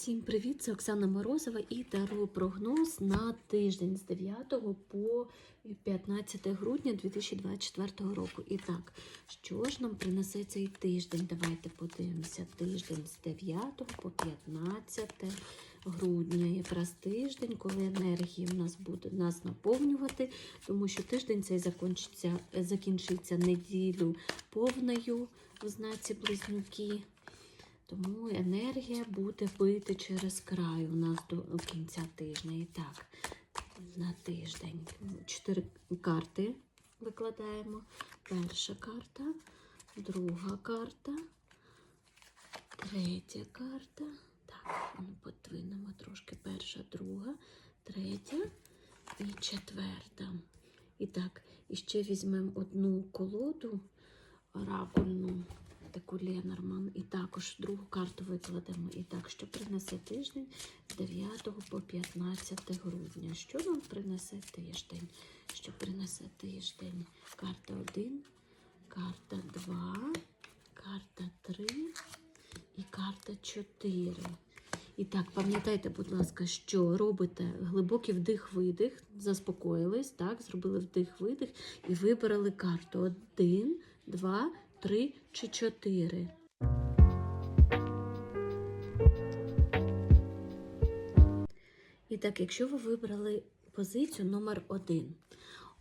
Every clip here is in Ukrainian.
Всім привіт! Це Оксана Морозова і дарую прогноз на тиждень з 9 по 15 грудня 2024 року. І так, що ж нам принесе цей тиждень? Давайте подивимося. Тиждень з 9 по 15 грудня. Якраз тиждень, коли енергії в нас буде нас наповнювати, тому що тиждень цей закінчиться, закінчиться неділю повною в знаці близнюки. Тому енергія буде бити через край у нас до кінця тижня. І так, на тиждень. Чотири карти викладаємо. Перша карта, друга карта, третя карта. Так, подвинемо трошки. Перша, друга, третя і четверта. І так, і ще візьмемо одну колоду оракульну таку Ленорман. І також другу карту викладемо. І так, що принесе тиждень з 9 по 15 грудня. Що нам принесе тиждень? Що принесе тиждень? Карта 1, карта 2, карта 3 і карта 4. І так, пам'ятайте, будь ласка, що робите глибокий вдих-видих, заспокоїлись, так, зробили вдих-видих і вибрали карту 1, 2, 3 чи чотири. І так, якщо ви вибрали позицію номер 1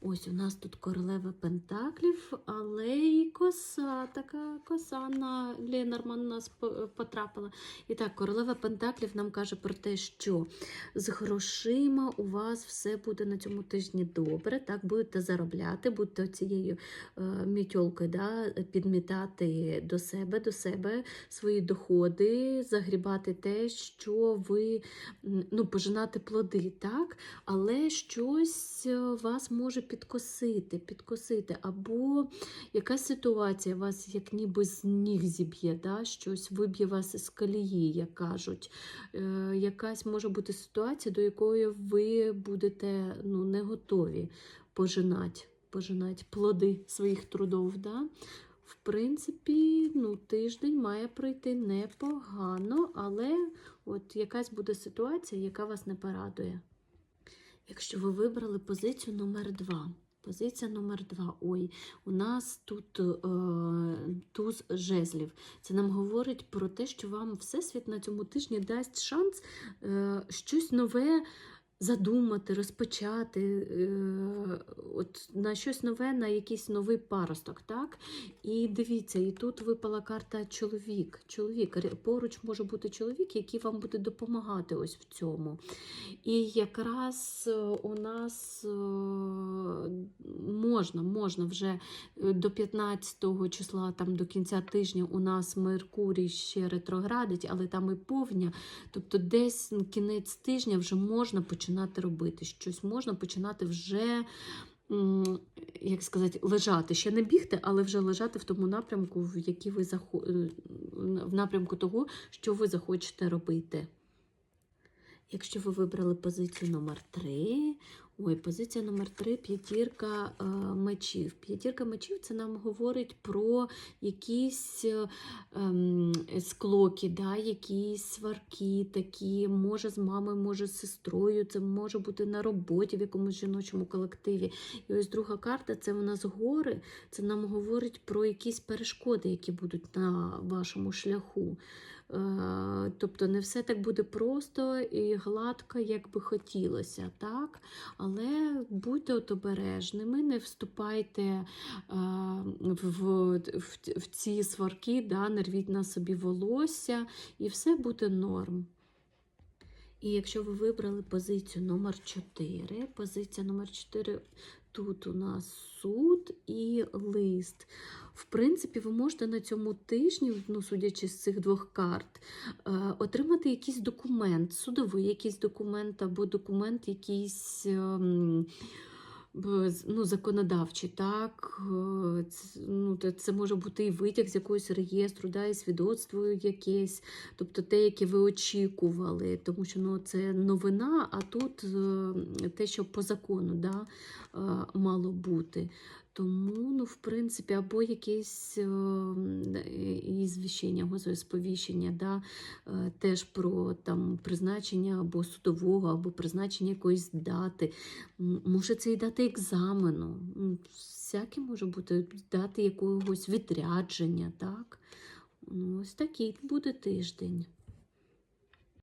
Ось у нас тут королева Пентаклів, але і коса, така коса на Ленорман нас потрапила. І так, королева Пентаклів нам каже про те, що з грошима у вас все буде на цьому тижні добре. Так, будете заробляти, будете цією е, мітьолкою да, підмітати до себе, до себе свої доходи, загрібати те, що ви ну, пожинати плоди, так? але щось вас може підкосити, підкосити, або якась ситуація вас як ніби з ніг зіб'є, да? щось виб'є вас із колії, як кажуть. Е, Якась може бути ситуація, до якої ви будете ну, не готові пожинати, пожинати плоди своїх трудов. Да? В принципі, ну, тиждень має пройти непогано, але от якась буде ситуація, яка вас не порадує. Якщо ви вибрали позицію номер 2 Позиція номер 2 Ой, у нас тут е, туз жезлів. Це нам говорить про те, що вам Всесвіт на цьому тижні дасть шанс е, щось нове задумати, розпочати е, от на щось нове, на якийсь новий паросток. так? І дивіться, і тут випала карта чоловік. Чоловік. Поруч може бути чоловік, який вам буде допомагати ось в цьому. І якраз е, у нас е, можна можна вже до 15 числа, там до кінця тижня, у нас Меркурій ще ретроградить, але там і повня. Тобто десь кінець тижня вже можна починати робити. Щось можна починати вже, як сказати, лежати. Ще не бігти, але вже лежати в тому напрямку, в який ви захо... в напрямку того, що ви захочете робити. Якщо ви вибрали позицію номер 3 ой, позиція номер 3 п'ятірка е, мечів. П'ятірка мечів це нам говорить про якісь е, е, склоки, да, якісь сварки, такі, може з мамою, може з сестрою, це може бути на роботі в якомусь жіночому колективі. І ось друга карта це у нас гори, це нам говорить про якісь перешкоди, які будуть на вашому шляху. Е, тобто не все так буде просто і гладко, як би хотілося. так? Але будьте от обережними, не вступайте е, в, в, в ці сварки, да? не рвіть на собі волосся, і все буде норм. І якщо ви вибрали позицію номер 4, позиція номер 4 тут у нас суд і лист. В принципі, ви можете на цьому тижні, ну, судячи з цих двох карт, е, отримати якийсь документ, судовий якийсь документ або документ якийсь. Ну, законодавчі, так, це, ну, це може бути і витяг з якогось реєстру, да, і свідоцтво якесь, тобто те, яке ви очікували, тому що ну, це новина, а тут е, те, що по закону да, е, мало бути. Тому, ну, в принципі, або якесь е, і звіщення, гозосповіщення, да, е, теж про там, призначення або судового, або призначення якоїсь дати. Може, це і дати екзамену. Всяке може бути дати якогось відрядження, так? Ну, Ось такий буде тиждень.